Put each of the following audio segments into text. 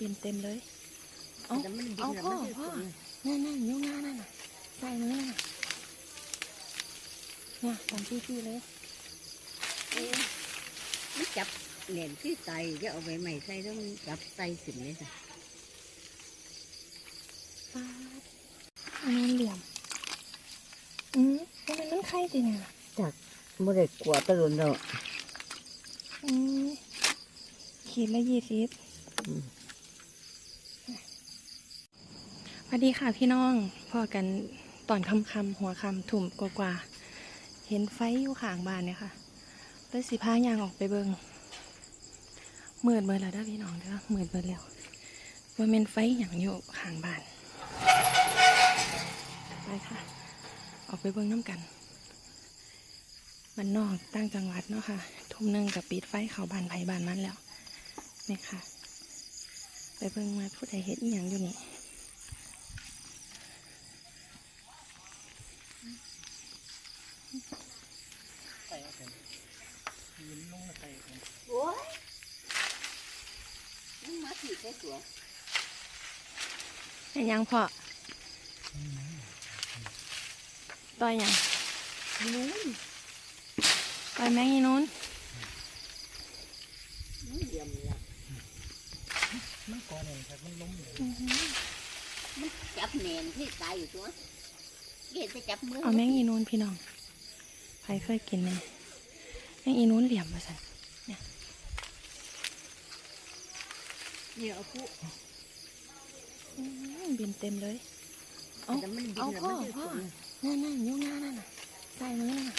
บินเต็มเลย เอาแต่มันบินเอาแล้วพ่อมันจะพ่อสูงนั่นนั่นยุ่งงานั่นน่ะใส่มือน่ะเนี่ยตามที่พี่เลยเอ๊ะมันจับเหรียญที่ไตจะเอาใบใหม่ใส่แล้วมันจับไตขึ้นเลยจ้ะปาดอันนั้นเหลี่ยม อืมแล้วมันนั่นไข่ติเนี่ยจากบ่ได้กลัวตะลุนดอกอืมขีดละยี่สิบ อืม ส วัสดีค่ะพี่น้องพ่อกันตอนคำคำหัวคำถุ่มกว่าๆเห็นไฟอยู่ข้างบ้านเนี่ยค่ะเลยสิพายางออกไปเบิงเมืดเบิดแล้วด้พี่น้องเด้อเมืดเบิดแล้วว่าเป็นไฟอย่างอยู่ข้างบ้านไปค่ะ ออกไปเบิงน้ำกัน มันนอกตั้งจังหวัดเนาะค่ะ ทุ่มนึ่งกับปิดไฟเขาบ้านไผ่บ้านมันแล้วนี่ค่ะ ไปเบิงมาผู้ใดเห็นอหย่างอยู่นี่ มันมาถีบใส่ตัวเห็นหยังพ่อต่อยหยังนู้นต่อยแมงอีนู้นมันเหลี่ยมละมันก่อนเองครับมันล้มอยู่มันจับแหนนที่ไตอยู่ตัวเกศจะจับมือเอาแมงอีนู้นพี่น้องใครเคยกินไหมแมงอีนู้นเหลี่ยมมาสัน เนี่ยเอาผู้อื้อบินเต็มเลย เอาแต่มันบินเอาแล้วพ่อมันจะพ่อสูงนั่นนั่นยุ่งงานั่นน่ะใส่มือน่ะ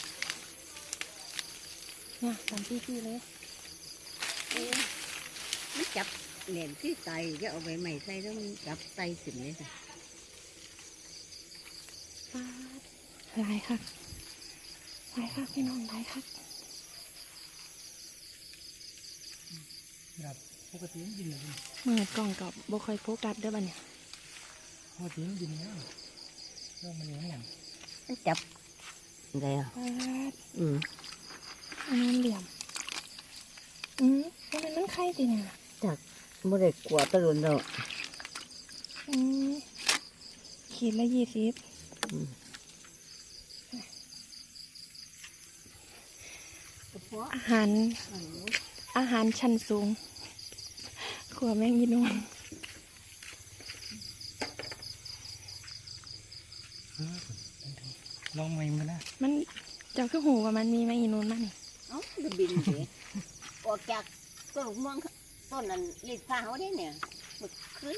เนี่ยตามที่พี่เลยเอ๊ะมันจับเหรียญที่ไตจะเอาใบใหม่ใส่แล้วมันจับไตขึ้นเลยจ้ะปาดลายค่ะลายค่ะพี่น้องลายค่ะครับ ปกติมันบินเลยเมื่อกล่องกับบ่ค่อยโฟกัสเด้อบัดเนี่ยปกติมันบินแล้วเรื่องมันอย่างนั้นมันจับอะไรอะปาดอืมอันนั้นเหลี่ยมอืมแล้วมันนั่นไข่ติเนี่ยจากบ่ได้กลัวตะลุนดอกอืมขีดละยี่สิบอืมอาหาร อาหารชั้นสูง ขัวแมงยีนูนลองใหม่มานะมันเจ้าคือหูว่ามันมีแมงยีนูนมั้นี่เอ้าจะบินเสียออกจากต้นลูกม่วงต้นนั้นลีดฟ้าเขาได้เนี่ยบักขึ้น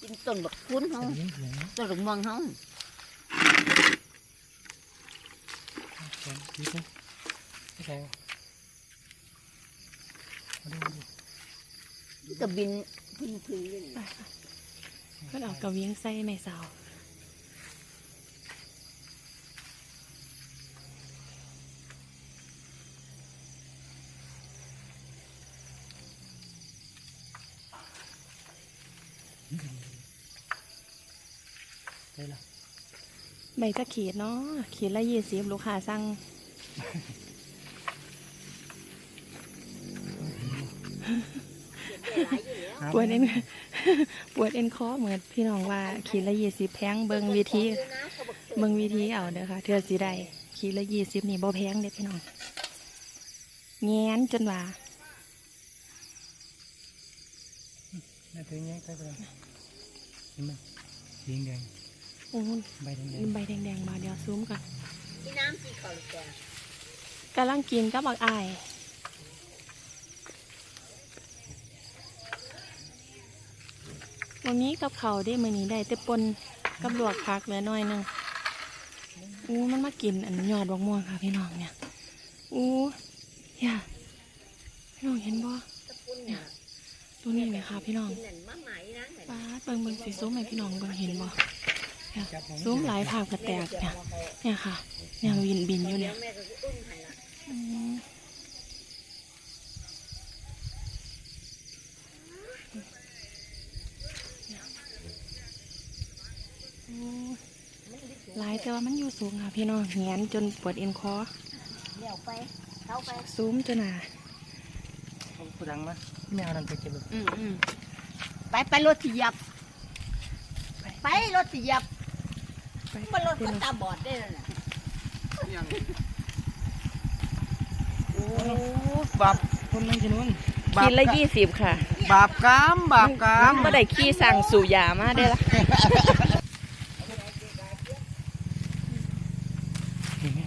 กินต้นบักคุ้นเขาแต่ยิงเสียงต้นลูกม่วงเขาเสียงดีขึ้นไม่ใช่มาดูดูมัน ก็บินพึ่งพึ่งอยู่นี่ไปค่ะก็เอากระเวียงใส่ไม่สาวได้ละใบตะขีดเนาะขีดละยี่สิบลูกค้าสั่ง ปวดเอ็นปวดเอ็นคอเหมือนพี่น้องว่าขีดละยี่สิบแพงเบิงวิธีเบิ่งวิธีเอาเด้อค่ะเธอสิได้ขีดละยี่สิบนี่บ่แพงเด้อพี่น้องแง้นจนว่าน่าจะแง่ใกล้ไปแล้วเห็นไหมยิงแดงโอ้ยใบแดงแดงใบแดงๆมาเดี๋ยวซูมก่อนที่น้ำสีขาวแกกำลังกินกับบักอาย วันนี้กับเขาได้มือนี้ได้แต่ปนกับลวกพักเหลือน้อยนึงอู้มันมากินอันยอดบกม่วงค่ะพี่น้องเนี่ยอู้อย่าพี่น้องเห็นบ่ตะปุ้นเนี่ยตัวนี้ไหมคะพี่น้องป้าเบิ่งเบิ่งสีส้มให้พี่น้องเบิ่งเห็นบ่เนี่ยจับผมซุ้มหลายภาพกระแตกเนี่ย เนี่ยค่ะ เนี่ยบินบินอยู่เดี๋เนี่ย ยว แม่ก็จะอุ้มให้ละ อืมโอ้ หลายแต่ว่ามันอยู่สูงค่ะพี่น้องแงนจนปวดเอ็นคอเดี๋ยวไปเข้าไปซูมจนหนาเอาผู้ดังมาไม่เอานั่นไปเก็บเลยอืมอืมไปไปรถที่เหยับไปไปรถที่เหยับไปมันรถพี่คนน้องตาบอดได้แล้วน่ะโอ้บาปคนนั่งกินนู้นบาปกินละยี่สิบค่ะ บาปกรรมบาปกรรมก็ได้ขี้สั่งสู่ยามาได้ละ เห็นไหม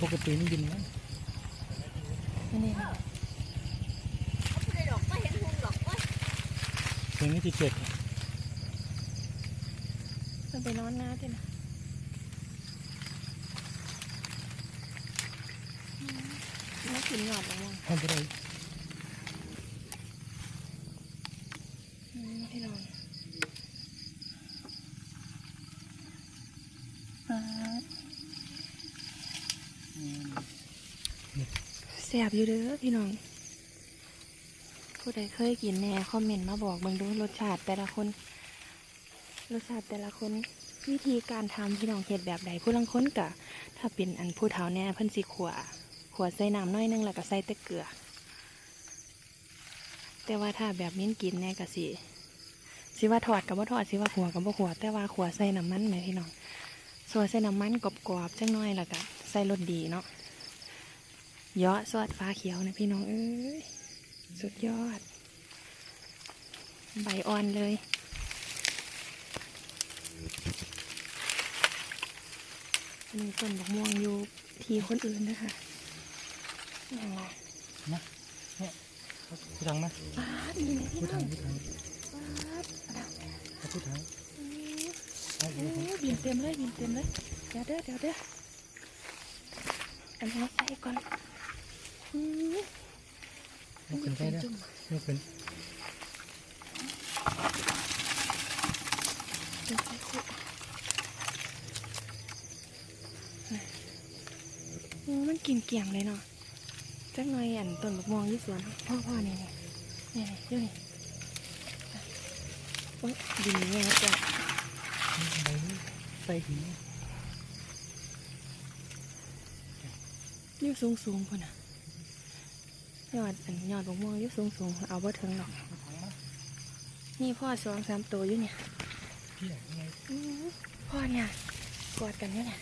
ป กตินี่ยินนั้นนี่เขาไม่เห็นหุงดอกก็เพลงนี้ที่เจ็ดมันไปนอนน้าที่นะไม่กินหยอดหรอกมั้งทำไปได้ อืมพี่น้องแสบอยู่เด้อพี่น้อง ผู้ใดเคยกินแหน่คอมเมนต์มาบอกเบิ่งดูรสชาติแต่ละคน รสชาติแต่ละคนวิธีการทำพี่น้องเห็ดแบบใดผู้ลังค้นกะ ถ้าเป็นอันผู้เฒ่าแน่เพิ่นสิขัวขัวใส่น้ำน้อยนึงแล้วก็ใส่ต่เกลือ แต่ว่าถ้าแบบมิ้นกินแน่ก็สิสิว่าทอดกับว่าทอดสิว่าขัวกับว่าขัวแต่ว่าขัวใส่น้ำมันไหมพี่น้องส่วนใส่น้ำมันกรอบๆจังน้อยแล้วก็ใส่รสดีเนาะ ยอะซอสฟ้าเขียวนะพี่น้องเอ้ยสุดยอด ใบอ่อนเลยอันนี้ต้นบักม่วงอยู่ที่คนอื่นนะคะยังไงผู้ทังไหมป้าดนี่นะพี่ผู้น้ทัองงผู้ทังป้าดป้าดเอาผู้ทังอืมเอาโอ้ผู้ทังบินเต็มเลยบินเต็มเลย เดี๋ยวเด้อเดี๋ยวเด้ออันนี้ใส่ก่อนอืม ยกขึ้นไปได้จุ่มยกขึ้นจุ่มใส่คุกน่ะโอ้มันกินเกี่ยงเลยเนาะจักหน่อยอันต้นบักม่วงอยู่สวนพ่อพ่อนี่นี่นี่นี่อยู่นี่อะโอ้ยดินนี่นะจ๊ะใบนี้ใส่หินอยู่สูงสูงพุ่นอะ ยอดอันยอดบกม่วงอยู่สูงสูงเอาบ่ถึงหรอกผู้ทังมานี่พ่อสองสามตัวอยู่เนี่ยพี่ใหญ่ยังไงอื้อพ่อเนี่ยกอดกันอยู่เนี่ย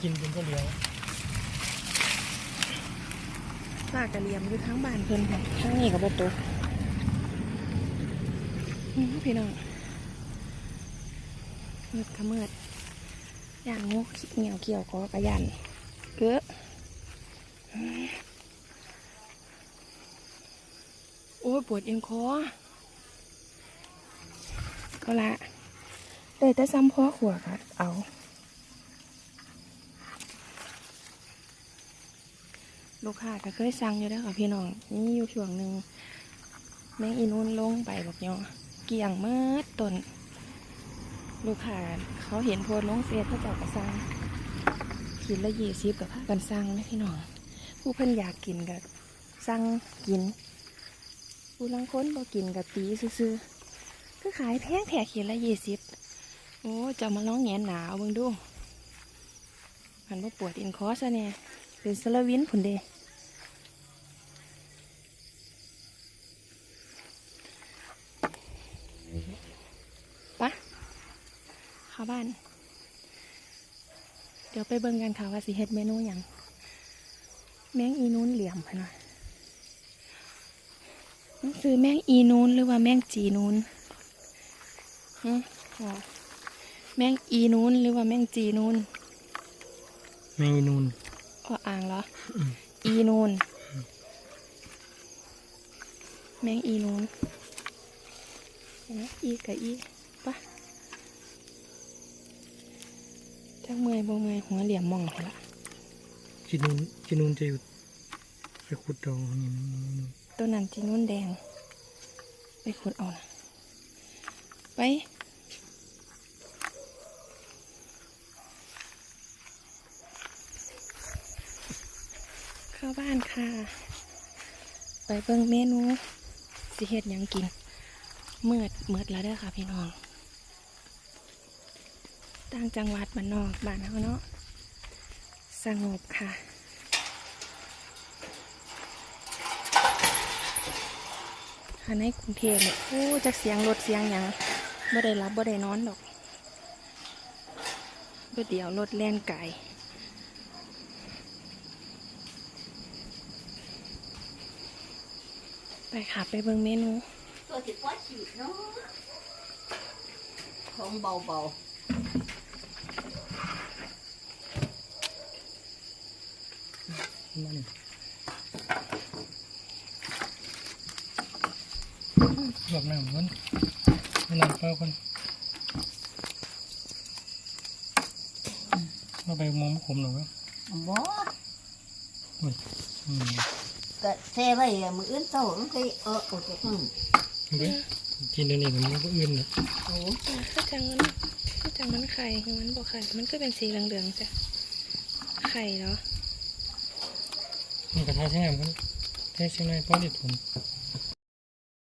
กินเป็นก็เหลียวฝากกระเหลียมอยู่ทั้งบ้านเพิ่นค่ะทั้งนี้กับประตูอื้อพี่น้องมืดขมืด ย่านงูเหี่ยวเกี่ยวคอกระยันเกือโอ้ยปวดเอ็นคอก็ละแต่แต่ซ้ำพ่อขวดอะเอาลูกค้าก็เคยสั่งอยู่แล้วค่ะพี่น้องนี่อยู่ช่วงหนึ่งแมงอีนูนลงไปบอกเนาะเกี่ยงเมื่อต้น ลูกค้าเขาเห็นโพสต์ลงเฟซเขาเจ้าก็สั่งกินละยี่สิบกับพากันสั่งนะพี่น้องผู้เพิ่นอยากกินก็สั่งกิน ผู้ลังค้นบ่กินกับตีซื้อๆคือขายแพงแถขีดละยี่สิบโอ้จะมาลองแงนหนาวเบิ่งดูมันบ่าปวดอินคอร์สอะเนี่ยเป็นสลวินผุนเดปะเข้า บ้าน เดี๋ยวไปเบิ่งกันค่ะว่าสิเฮ็ดเมนูหยังแมงอีนูนเหลี่ยมพะนะมันคือแมงอีนูนหรือว่าแมงจีนูนฮึอ๋อแมงอีนูนหรือว่าแมงจีนูนแมงอีนูนออ่างเหรออมอีนูนแมงอีนูนเห็นไหมอีกับอีปะจัก เมอยบ่เมอยหัวเหลี่ยมมองไปละจีนูนจีนูนจะอยู่ไปขุดดองนี่นี่นี่ตัวนั้นจีนูนแดง ไปขุดเอานะไปเข้าบ้านค่ะ ไปเบิ่งเมนูสิเฮ็ดหยังกินเมืดเมืดแล้วเด้อค่ะพี่น้อง ต่างจังหวัดบ้านนอกบ้านเฮาเนาะสงบค่ะถ้าในกรุงเทพเนี่ยโอ้จะเสียงรถเสียงหยังบ่ได้รับบ่ได้นอนดอกบ่เดี๋ยวรถแล่นไก่ไปค่ะ ไปเบิ่งเมนูตัวสิปวดฉีดเนาะของเบา มันลวกน้ำมันให้น้ำเปล่าก่อนเอาไปมองขมหน่อยวะๆบ่อืมก็เซไว้อะมืออื่นเจ้ามันเคยเออออกจากนั่นเดี๋ยวกินเดี๋ยวนี้มันก็อื่นนะโอ้ก็จังมันก็จังมันไข่มันบอกไข่ มันก็เป็นสีเหลืองๆจ้ะไข่เนาะ มันกระทะใช่ไหมมันแค่ใช่ไหมป้อนดิดผม